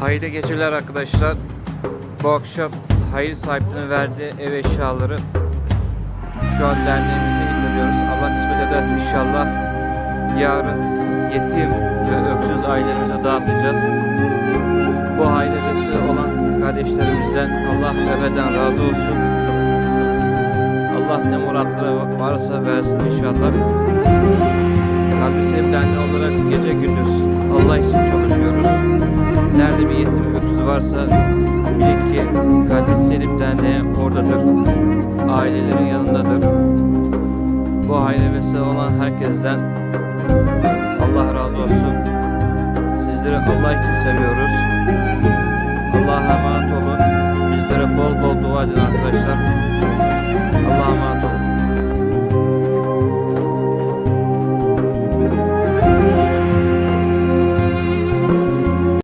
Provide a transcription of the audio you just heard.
Hayırlı geceler arkadaşlar. Bu akşam hayır sahiplerine verdiği ev eşyaları şu an derneğimize indiriyoruz. Allah kısmet ederse inşallah yarın yetim ve öksüz ailelerimize dağıtacağız. Bu ailesi olan kardeşlerimizden Allah ebeden razı olsun. Allah ne muratları varsa versin inşallah. Kalbi Selim Derneği olarak gece gündüz Allah için varsa bilin ki Kalbi Selim Derneği oradadır. Ailelerin yanındadır. Bu aile olan herkesten Allah razı olsun. Sizleri Allah için seviyoruz. Allah'a emanet olun. Bizlere bol bol dua edin arkadaşlar.